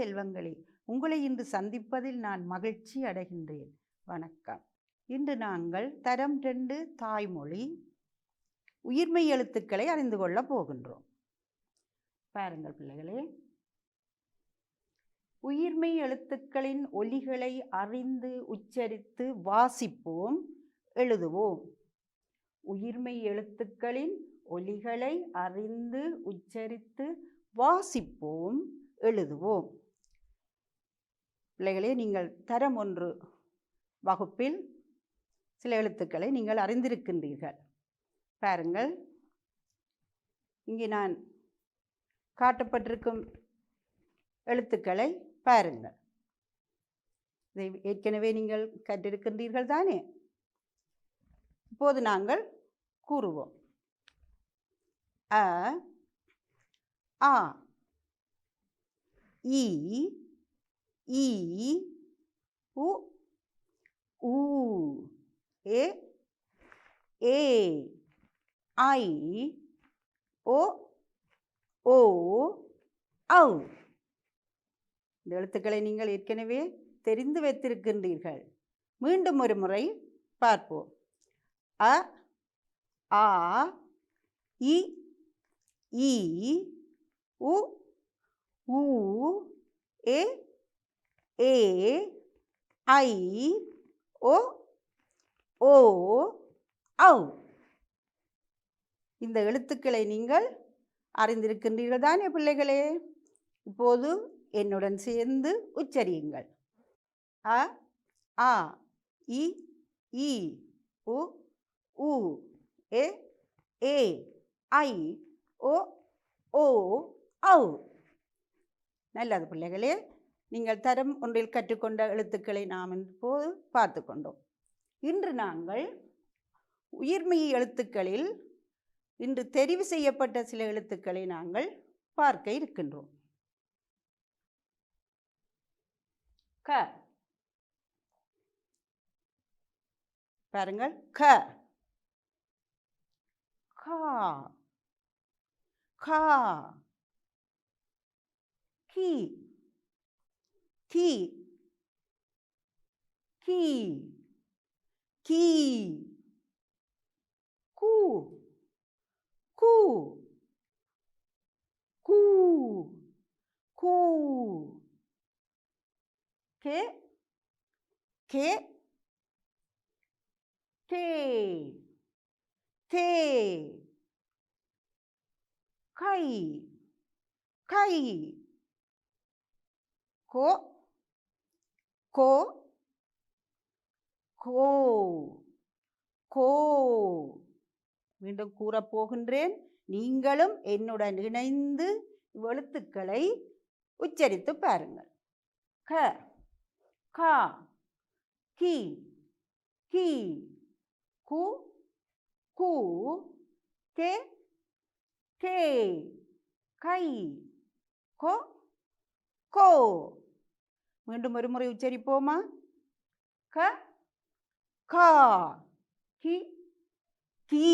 செல்வங்களே உங்களை இன்று சந்திப்பதில் நான் மகிழ்ச்சி அடைகின்றேன். வணக்கம். இன்று நாங்கள் தரம் ரெண்டு தாய்மொழி உயிர்மெய் எழுத்துக்களை அறிந்து கொள்ளப் போகின்றோம். பாருங்கள் பிள்ளைகளே. உயிர்மெய் எழுத்துக்களின் ஒலிகளை அறிந்து உச்சரித்து வாசிப்போம் எழுதுவோம். உயிர்மெய் எழுத்துக்களின் ஒலிகளை அறிந்து உச்சரித்து வாசிப்போம் எழுதுவோம். பிள்ளைகளே நீங்கள் தரம் ஒன்று வகுப்பில் சில எழுத்துக்களை நீங்கள் அறிந்திருக்கின்றீர்கள். பாருங்கள். இங்கே நான் காட்டப்பட்டிருக்கும் எழுத்துக்களை பாருங்கள். இதை ஏற்கனவே நீங்கள் கற்றிருக்கின்றீர்கள் தானே? இப்போது நாங்கள் கூறுவோம். அ ஆ இ இ உ ஊ ஏ ஏ ஐ ஓ ஓ ஔ. இந்த எழுத்துக்களை நீங்கள் ஏற்கனவே தெரிந்து வைத்திருக்கின்றீர்கள். மீண்டும் ஒரு முறை பார்ப்போம். அ ஆ இ ஈ உ ஊ ஏ ஏ ஐ ஓ ஓ ஔ. இந்த எழுத்துக்களை நீங்கள் அறிந்திருக்கின்றீர்கள் தானே பிள்ளைகளே? இப்போது என்னுடன் சேர்ந்து உச்சரியுங்கள். அ ஆ இ இ உ ஊ ஏ ஏ ஐ ஓ ஓ ஔ. நல்லது பிள்ளைகளே நீங்கள் தரம் ஒன்றில் கற்றுக்கொண்ட எழுத்துக்களை நாம் இப்போது பார்த்து கொண்டோம். இன்று நாங்கள் உயிர்மெய் எழுத்துக்களில் இன்று தெரிவு செய்யப்பட்ட சில எழுத்துக்களை நாங்கள் பார்க்க இருக்கின்றோம். க. பாருங்கள். க. கா. கா. கி. கி கி கி கூ கூ கூ கூ கே கே கே கே கை கை கோ கோ கோ கோ. மீண்டும் கூறப் போகின்றேன். நீங்களும் என்னுடன் இணைந்து எழுத்துக்களை உச்சரித்து பாருங்கள். க கா கி கி கு கு கே கே கை கோ கோ. மீண்டும் ஒரு முறை உச்சரிப்போமா? க கா கி கீ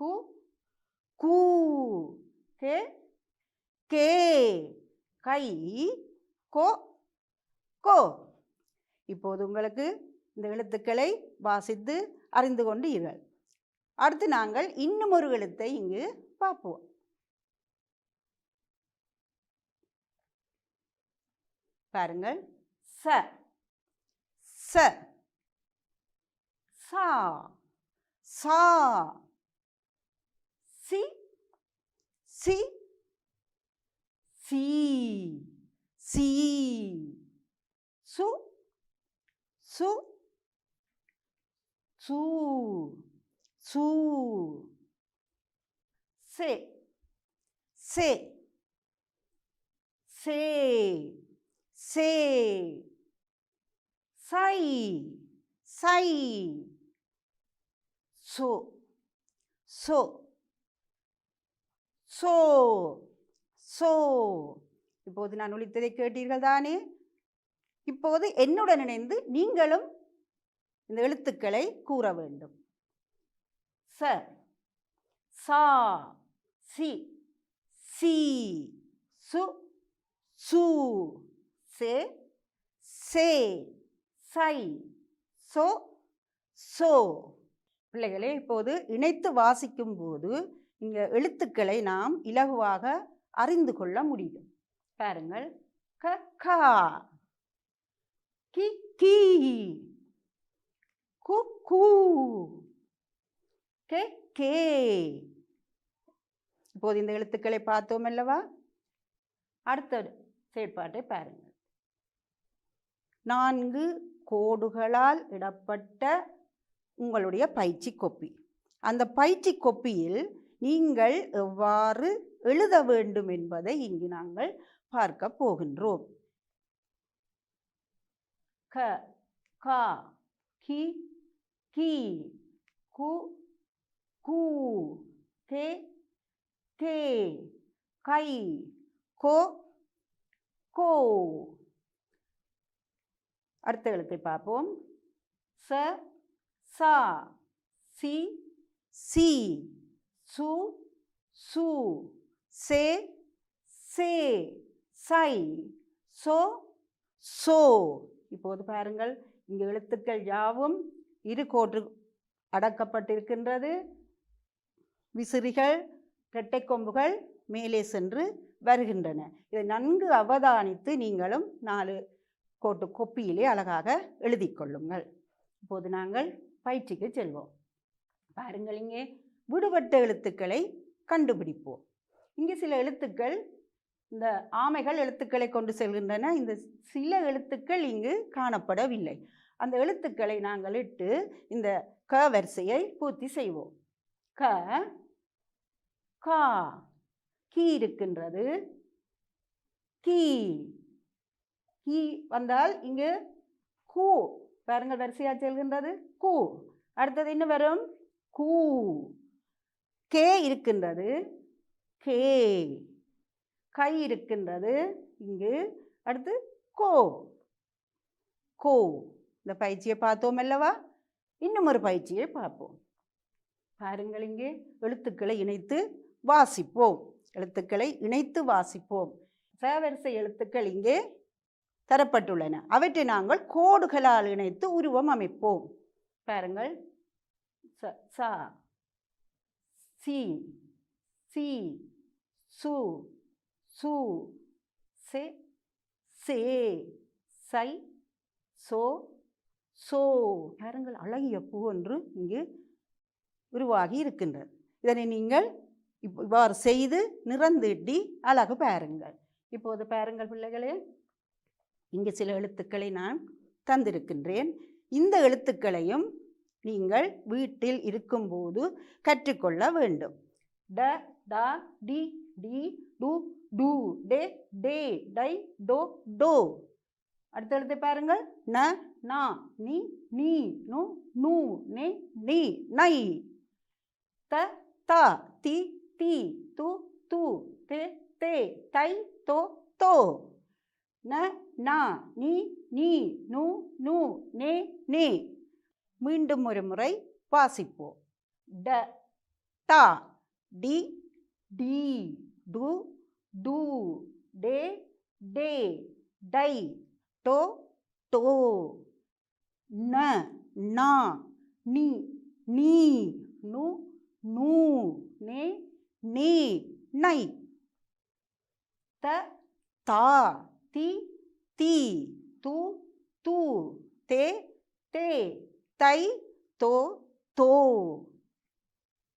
கு கூ கே கே கை கோ கோ. இப்போது உங்களுக்கு இந்த எழுத்துக்களை வாசித்து அறிந்து கொண்டீர்கள். அடுத்து நாங்கள் இன்னும் ஒரு எழுத்தை இங்கு பார்ப்போம். பாருங்கள். ச. ச. சா. சா. சி. சி. சி. சி. சு. சு. சு. சு. சே. சே. சே. சே சை சை சோ சோ சோ சோ இப்போது நான் ஒழித்ததை கேட்டீர்கள் தானே? இப்போது என்னுடன் இணைந்து நீங்களும் இந்த எழுத்துக்களை கூற வேண்டும். ச சா சி சி சு சு. சே சே சை சோ சோ. பிள்ளைகளே இப்போது இணைத்து வாசிக்கும் போது இங்கே எழுத்துக்களை நாம் இலகுவாக அறிந்து கொள்ள முடியும். பாருங்கள். க கா. கி கீ. கு கூ. கே கே. இப்போது இந்த எழுத்துக்களை பார்த்தோம் அல்லவா? அடுத்த செயற்பாட்டை பாருங்கள். நான்கு கோடுகளால் இடப்பட்ட உங்களுடைய பயிற்சி கொப்பி. அந்த பயிற்சி கொப்பியில் நீங்கள் எவ்வாறு எழுத வேண்டும் என்பதை இங்கு நாங்கள் பார்க்க போகின்றோம். க கா கி கி கு கூ கே கே கை கோ கோ. அடுத்த பார்ப்போம். ச சா சி சி சு சு சே சே சை சோ சோ. இப்போது பாருங்கள் இங்கு எழுத்துக்கள் யாவும் இரு கோட்டு அடக்கப்பட்டிருக்கின்றது. விசிறிகள் இரட்டை கொம்புகள் மேலே சென்று வருகின்றன. இதை நன்கு அவதானித்து நீங்களும் நாலு கோட்டு கொப்பியிலே அழகாக எழுதி கொள்ளுங்கள். இப்போது நாங்கள் பயிற்சிக்கு செல்வோம். பாருங்கள் இங்கே விடுபட்ட எழுத்துக்களை கண்டுபிடிப்போம். இங்கே சில எழுத்துக்கள் இந்த ஆமைகள் எழுத்துக்களை கொண்டு செல்கின்றன. இந்த சில எழுத்துக்கள் இங்கு காணப்படவில்லை. அந்த எழுத்துக்களை நாங்கள் இட்டு இந்த க வரிசையை பூர்த்தி செய்வோம். க கா கீ இருக்கின்றது. கீ கீ வந்தால் இங்கு கூ. பாருங்கள் வரிசையாக செல்கின்றது. கூ. அடுத்தது என்ன வரும்? கூ. கே இருக்கின்றது. கே கை இருக்கின்றது. இங்கு அடுத்து கோ. கோ. இந்த பயிற்சியை பார்த்தோம் அல்லவா? இன்னும் ஒரு பயிற்சியை பார்ப்போம். பாருங்கள் இங்கே எழுத்துக்களை இணைத்து வாசிப்போம். எழுத்துக்களை இணைத்து வாசிப்போம். சேவரிசை எழுத்துக்கள் இங்கே தரப்பட்டுள்ளன. அவற்றை நாங்கள் கோடுகளால் இணைத்து உருவம் அமைப்போம். பாருங்கள். ச சா சி சி சு சு சே சே சை சோ சோ. பாருங்கள் அழகிய பூ ஒன்று இங்கு உருவாகி இருக்கின்றது. இதனை நீங்கள் இவ்வாறு செய்து நிறந்திட்டி அழகு பாருங்கள். இப்போது பாருங்கள் பிள்ளைகளே. இங்கே சில எழுத்துக்களை நான் தந்திருக்கின்றேன். இந்த எழுத்துக்களையும் நீங்கள் வீட்டில் இருக்கும்போது கற்றுக்கொள்ள வேண்டும். ட ட டி டி டு டு டே டே டை டோ டோ. அடுத்த எழுத்து பாருங்கள். ந நா நீ நீ நு நூ நே நீ நை. த த தி தி து து தே தே தை தோ தோ. ந நா நீ நீ நு நு நே நே. மீண்டும் ஒரு முறை வாசிப்போம். ட டா டி டி டு டு டே டே டை டோ டோ. ந நா நீ நீ நு நூ நே நே நை. த தா. தி தி து து தே தே தை தோ தோ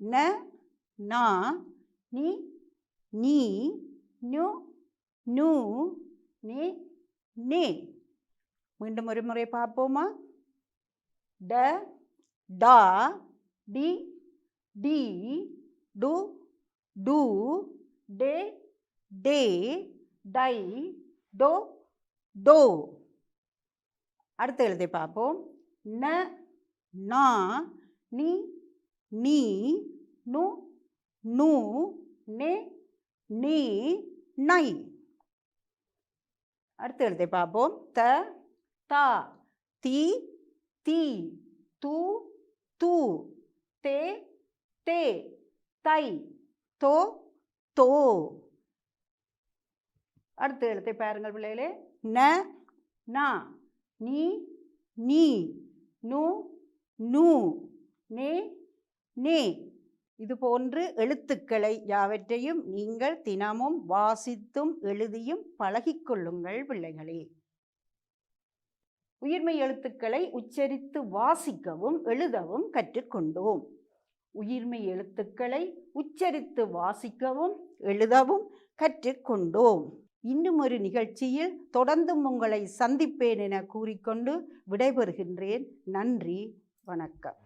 ந நா நீ நீ நு நு நே நே மீண்டும் ஒரு முறை பார்ப்போமா ட டா டி டி டு டு டே டே டை டோ டோ அடுத்த எழுத்தை பார்ப்போம். ந நா நீ நீ நு நு நே நீ நை. அடுத்த எழுத்தை பார்ப்போம். த தா தி தி து து. தே தே தை தோ தோ. அடுத்த எழுத்தை பாருங்கள் பிள்ளைகளே. ந நா நீ நீ நு நூ நே நே. இது போன்று எழுத்துக்களை யாவற்றையும் நீங்கள் தினமும் வாசித்தும் எழுதியும் பழகிக்கொள்ளுங்கள் பிள்ளைகளே. உயிர்மை எழுத்துக்களை உச்சரித்து வாசிக்கவும் எழுதவும் கற்றுக்கொண்டோம் உயிர்மை எழுத்துக்களை உச்சரித்து வாசிக்கவும் எழுதவும் கற்றுக்கொண்டோம் இன்னும் ஒரு நிகழ்ச்சியில் தொடர்ந்தும் உங்களை சந்திப்பேன் என கூறிக்கொண்டு விடைபெறுகின்றேன். நன்றி. வணக்கம்.